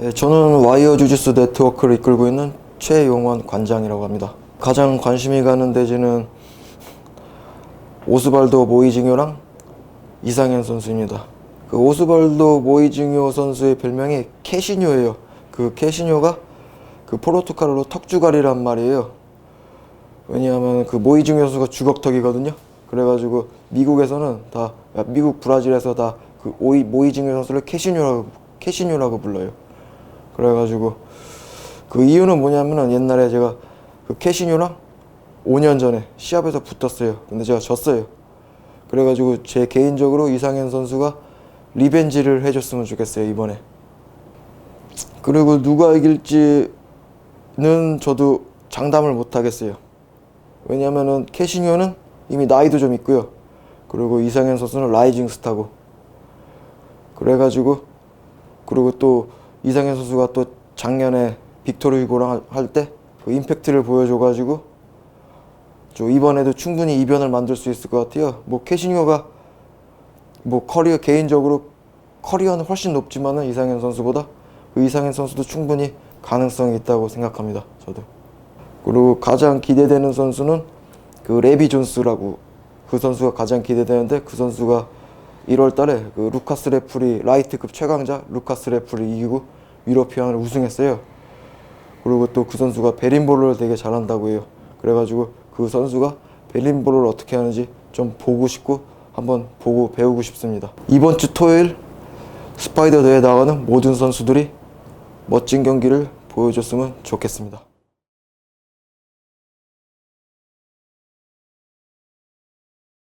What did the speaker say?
예, 저는 와이어 주짓수 네트워크를 이끌고 있는 최용원 관장이라고 합니다. 가장 관심이 가는 대지는 오스발도 모이징요랑 이상현 선수입니다. 그 오스발도 모이징요 선수의 별명이 캐시뇨예요. 그 캐시뇨가 그 포르투갈어로 턱주갈이란 말이에요. 왜냐하면 그 모이징요 선수가 주걱턱이거든요. 그래가지고 미국에서는 다 아, 미국 브라질에서 다 그 모이징요 선수를 캐시뇨라고 캐시뇨라고 불러요. 그래가지고 그 이유는 뭐냐면은 옛날에 제가 그 캐시뇨랑 5년 전에 시합에서 붙었어요. 근데 제가 졌어요. 그래가지고 제 개인적으로 이상현 선수가 리벤지를 해줬으면 좋겠어요 이번에. 그리고 누가 이길지는 저도 장담을 못 하겠어요. 왜냐면은 캐시뇨는 이미 나이도 좀 있고요. 그리고 이상현 선수는 라이징 스타고. 그래가지고 그리고 또 이상현 선수가 또 작년에 빅토르 휴고랑 할 때 그 임팩트를 보여줘가지고 저 이번에도 충분히 이변을 만들 수 있을 것 같아요. 뭐 캐시니오가 뭐 커리어 개인적으로 커리어는 훨씬 높지만은 이상현 선수보다 그 이상현 선수도 충분히 가능성이 있다고 생각합니다. 저도. 그리고 가장 기대되는 선수는 그 레비 존스라고 그 선수가 가장 기대되는데 그 선수가 1월 달에 그 루카스 레프리 라이트급 최강자 루카스 레프리 이기고 유로피안을 우승했어요. 그리고 또 그 선수가 베린볼을 되게 잘한다고 해요. 그래가지고 그 선수가 베린볼을 어떻게 하는지 좀 보고 싶고 한번 보고 배우고 싶습니다. 이번 주 토요일 스파이더 대회 나가는 모든 선수들이 멋진 경기를 보여줬으면 좋겠습니다.